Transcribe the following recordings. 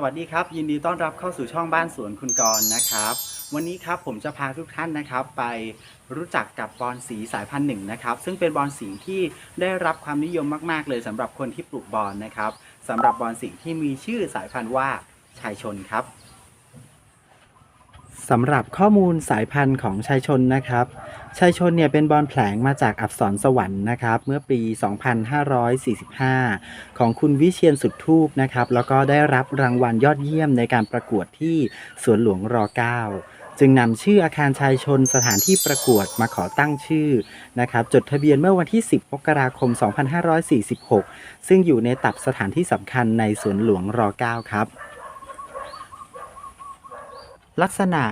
สวัสดีครับ ยินดีต้อนรับเข้าสู่ช่องบ้านสวนคุณกรณ์นะครับ วันนี้ครับผมจะพาทุกท่านนะครับ ไปรู้จักกับบอนสีสายพันธุ์หนึ่งนะครับ ซึ่งเป็นบอนสีที่ได้รับความนิยมมาก ๆ เลยสำหรับคนที่ปลูกบอนนะครับสำหรับบอนสีที่มีชื่อสายพันธุ์ว่าชายชนครับสำหรับข้อมูลสายพันธุ์ของชายชนนะครับ ชายชนเนี่ยเป็นบอลแผลงมาจากอักษรสวรรค์นะครับเมื่อปี 2545 ของคุณวิเชียนสุดทูปนะครับแล้วก็ได้รับรางวัลยอดเยี่ยมในการประกวดที่สวนหลวงร9จึงนำชื่ออาคารชายชนสถานที่ประกวดมาขอตั้งชื่อนะครับจดทะเบียนเมื่อวันที่ 10มกราคม 2546 ซึ่งอยู่ในตับสถานที่สำคัญในสวนหลวงร9ครับ ลักษณะ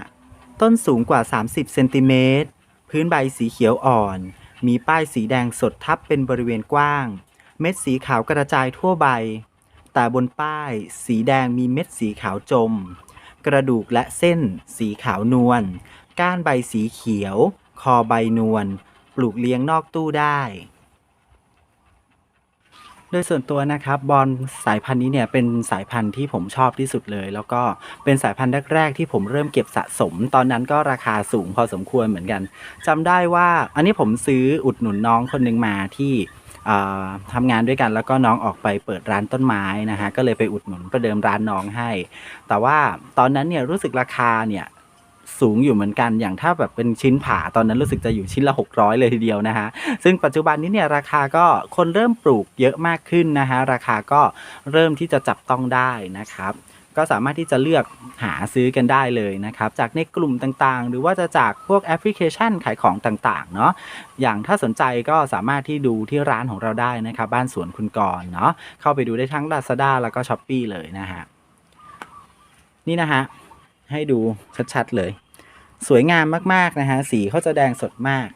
ต้นสูงกว่า 30 เซนติเมตร พื้นใบสีเขียวอ่อน มีป้ายสีแดงสดทับเป็นบริเวณกว้าง เม็ดสีขาวกระจายทั่วใบ แต่บนป้ายสีแดงมีเม็ดสีขาวจม กระดูกและเส้นสีขาวนวล ก้านใบสีเขียว คอใบนวล ปลูกเลี้ยงนอกตู้ได้ โดยส่วนตัวนะครับบอลสายพันธุ์นี้เนี่ยเป็นสายพันธุ์ที่ผมชอบที่สุดเลย แล้วก็เป็นสายพันธุ์แรกๆที่ผมเริ่มเก็บสะสม ตอนนั้นก็ราคาสูงพอสมควรเหมือนกันจำได้ว่าอันนี้ผมซื้ออุดหนุนน้องคนหนึงมาที่อ่าทำงานด้วยกันแล้วก็น้องออกไปเปิดร้านต้นไม้นะฮะก็เลยไปอุดหนุนประเดิมร้านน้องให้ แต่ว่าตอนนั้นเนี่ยรู้สึกราคาเนี่ย สูงอยู่เหมือนกัน อย่างถ้าแบบเป็นชิ้นผ่าตอนนั้นรู้สึกจะอยู่ชิ้นละ 600 เลยทีเดียวนะฮะ ซึ่งปัจจุบันนี้เนี่ยราคาก็คนเริ่มปลูกเยอะมากขึ้นนะฮะ ราคาก็เริ่มที่จะจับต้องได้นะครับ ก็สามารถที่จะเลือกหาซื้อกันได้เลยนะครับ จากในกลุ่มต่างๆ หรือว่าจะจากพวกแอปพลิเคชันขายของต่างๆ เนาะ อย่างถ้าสนใจก็สามารถที่ดูที่ร้านของเราได้นะครับ บ้านสวนคุณกรณ์เนาะ เข้าไปดูได้ทั้ง Lazada แล้วก็ s h อ p e e เลยนะฮะ นี่นะฮะ ให้ดูชัดๆเลย สวยงามมากๆนะฮะสีเขาจะแดงสดมาก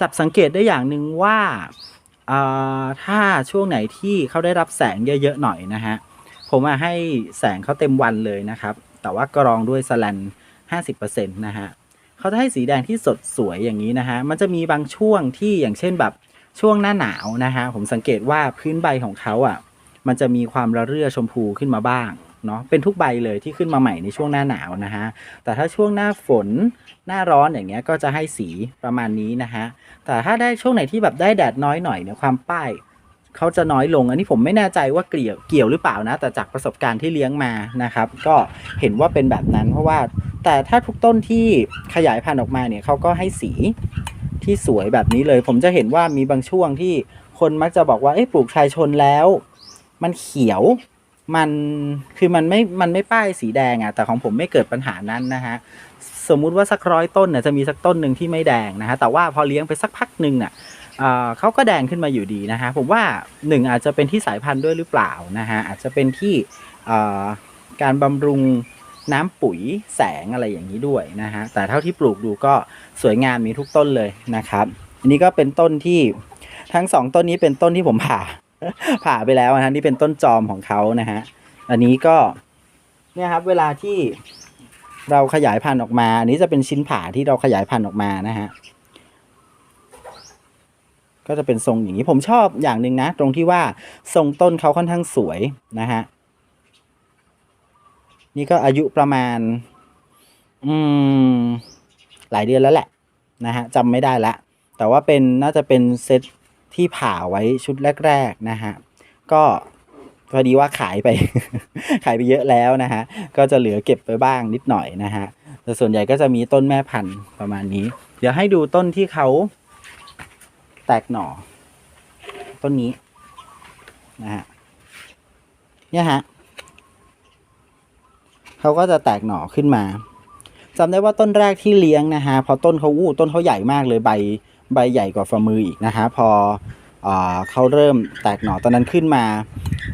จับสังเกตได้อย่างหนึ่งว่าเอ่อถ้าช่วงไหนที่เขาได้รับแสงเยอะๆหน่อยนะฮะผมมาให้แสงเขาเต็มวันเลยนะครับ แต่ว่ากรองด้วยสแลน50%นะฮะเขาจะให้สีแดงที่สดสวยอย่างนี้นะฮะมันจะมีบางช่วงที่อย่างเช่นแบบช่วงหน้าหนาวนะฮะผมสังเกตว่าพื้นใบของเขาอะ มันจะมีความระเรื่อชมพูขึ้นมาบ้าง เนาะเป็นทุกใบเลยที่ขึ้นมาใหม่ในช่วงหน้าหนาวนะฮะแต่ถ้าช่วงหน้าฝนหน้าร้อนอย่างเงี้ยก็จะให้สีประมาณนี้นะฮะแต่ถ้าได้ช่วงไหนที่แบบได้แดดน้อยหน่อยเนี่ยความป้ายเขาจะน้อยลง อันนี้ผมไม่แน่ใจว่าเกี่ยวเกี่ยวหรือเปล่านะ แต่จากประสบการณ์ที่เลี้ยงมานะครับ ก็เห็นว่าเป็นแบบนั้นเพราะว่า แต่ถ้าทุกต้นที่ขยายพันธุ์ออกมาเนี่ยเขาก็ให้สีที่สวยแบบนี้เลย ผมจะเห็นว่ามีบางช่วงที่คนมักจะบอกว่าเอ้ปลูกชายชนแล้ว มันเขียว มันคือมันไม่มันไม่ป้ายสีแดงอะแต่ของผมไม่เกิดปัญหานั้นนะฮะสมมุติว่าสักร้อยต้นเนี่ยจะมีสักต้นหนึ่งที่ไม่แดงนะฮะแต่ว่าพอเลี้ยงไปสักพักหนึ่งน่ะเอ่อเขาก็แดงขึ้นมาอยู่ดีนะฮะผมว่าหนึ่งอาจจะเป็นที่สายพันธุ์ด้วยหรือเปล่านะฮะอาจจะเป็นที่การบำรุงน้ำปุ๋ยแสงอะไรอย่างนี้ด้วยนะฮะแต่เท่าที่ปลูกดูก็สวยงามมีทุกต้นเลยนะครับ อันนี้ก็เป็นต้นที่ทั้งสองต้นนี้เป็นต้นที่ผมผ่า ผ่าไปแล้วนะฮะนี่เป็นต้นจอมของเขานะฮะ อันนี้ก็เนี่ยครับ เวลาที่เราขยายพันธุ์ออกมา อันนี้จะเป็นชิ้นผ่าที่เราขยายพันธุ์ออกมานะฮะ ก็จะเป็นทรงอย่างนี้ผมชอบอย่างหนึ่งนะ ตรงที่ว่าทรงต้นเขาค่อนข้างสวยนะฮะ นี่ก็อายุประมาณ อืม หลายเดือนแล้วแหละนะฮะจำไม่ได้ละแต่ว่าเป็นน่าจะเป็นเซต ที่ผ่าไว้ชุดแรกๆนะฮะก็พอดีว่าขายไป ขายไปเยอะแล้วนะฮะก็จะเหลือเก็บไปบ้างนิดหน่อยนะฮะแต่ส่วนใหญ่ก็จะมีต้นแม่พันธุ์ประมาณนี้ เดี๋ยวให้ดูต้นที่เขาแตกหน่อ ต้นนี้นะฮะเนี่ยฮะเขาก็จะแตกหน่อขึ้นมาจำได้ว่าต้นแรกที่เลี้ยงนะฮะพอต้นเขาอู้ต้นเขาใหญ่มากเลยใบ ใบใหญ่กว่าฝ่ามืออีกนะฮะพอเอเขาเริ่มแตกหน่อตอนนั้นขึ้นมา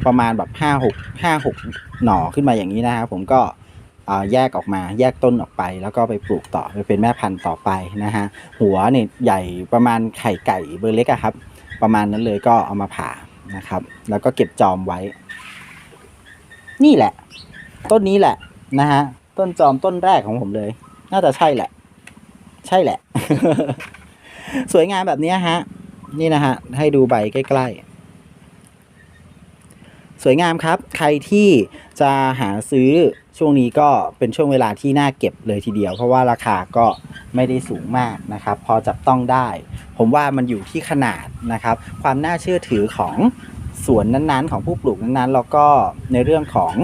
ประมาณแบบห้าหกห้าหกหน่อขึ้นมาอย่างนี้นะฮะผมก็แยกออกมาแยกต้นออกไป แล้วก็ไปปลูกต่อไปเป็นแม่พันธุ์ต่อไปนะฮะหัวเนี่ยใหญ่ประมาณไข่ไก่เบอร์เล็กอะครับ ประมาณนั้นเลยก็เอามาผ่านะครับ แล้วก็เก็บจอมไว้ นี่แหละ ต้นนี้แหละนะฮะต้นจอมต้นแรกของผมเลย น่าจะใช่แหละ ใช่แหละ สวยงามแบบนี้ฮะ นี่นะฮะ ให้ดูใบใกล้ ๆ สวยงามครับ ใครที่จะหาซื้อช่วงนี้ก็เป็นช่วงเวลาที่น่าเก็บเลยทีเดียว เพราะว่าราคาก็ไม่ได้สูงมากนะครับ พอจับต้องได้ ผมว่ามันอยู่ที่ขนาดนะครับ ความน่าเชื่อถือของสวนนั้นๆ ของผู้ปลูกนั้นๆ แล้วก็ในเรื่องของ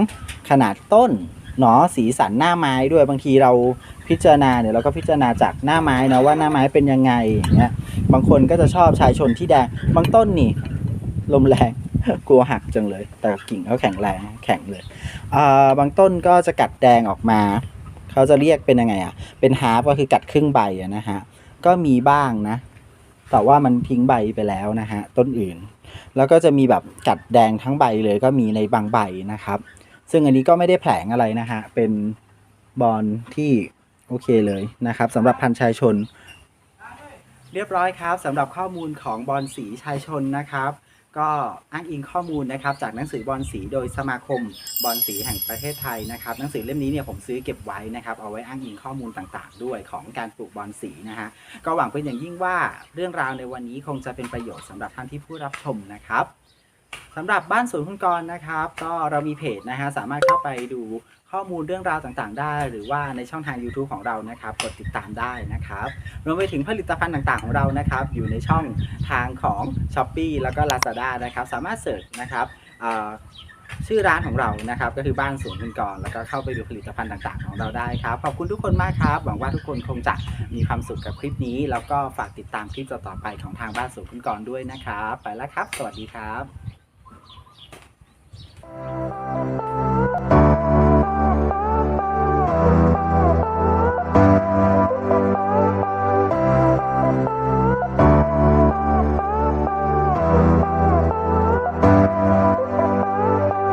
ขนาดต้นเนาะสีสันหน้าไม้ด้วยบางทีเรา พิจารณาเนี่ยเราก็พิจารณาจากหน้าไม้นะว่าหน้าไม้เป็นยังไงเงี้ยบางคนก็จะชอบชายชนที่แดงบางต้นนี่ลมแรงกลัวหักจังเลย แต่กิ่งเขาแข็งแรงแข็งเลยอ่าบางต้นก็จะกัดแดงออกมา เขาจะเรียกเป็นยังไงอะ เป็นฮาร์ฟก็คือกัดครึ่งใบนะฮะ ก็มีบ้างนะ แต่ว่ามันทิ้งใบไปแล้วนะฮะ ต้นอื่น แล้วก็จะมีแบบกัดแดงทั้งใบเลยก็มีในบางใบนะครับ ซึ่งอันนี้ก็ไม่ได้แผลงอะไรนะฮะ เป็นบอลที่ โอเคเลยนะครับสำหรับพันชายชน เรียบร้อยครับสำหรับข้อมูลของบอลสีชายชนนะครับ ก็อ้างอิงข้อมูลนะครับ จากหนังสือบอลสีโดยสมาคมบอลสีแห่งประเทศไทยนะครับ หนังสือเล่มนี้เนี่ยผมซื้อเก็บไว้นะครับ เอาไว้อ้างอิงข้อมูลต่างๆ ด้วยของการปลูกบอลสีนะฮะก็หวังเป็นอย่างยิ่งว่าเรื่องราวในวันนี้คงจะเป็นประโยชน์สำหรับท่านที่ผู้รับชมนะครับ สำหรับบ้านสวนคุณกรนะครับ ก็เรามีเพจนะฮะสามารถเข้าไปดูข้อมูลเรื่องราวต่างๆ ได้ หรือว่าในช่องทาง YouTube ของเรานะครับกดติดตามได้นะครับรวมไปถึงผลิตภัณฑ์ต่างๆของเรานะครับ อยู่ในช่องทางของ s h อ p e e แล้วก็ Lazada นะครับ สามารถเสิร์ชนะครับชื่อร้านของเรานะครับ ก็คือบ้านสวนคุณกรแล้วก็เข้าไปดูผลิตภัณฑ์ต่างๆ ของเราได้ครับ ขอบคุณทุกคนมากครับ หวังว่าทุกคนคงจะมีความสุขกับคลิปนี้ แล้วก็ฝากติดตามคลิปต่อๆไปของทางบ้านสวนคุณกรด้วยนะครับ ไปแล้วครับ สวัสดีครับ Música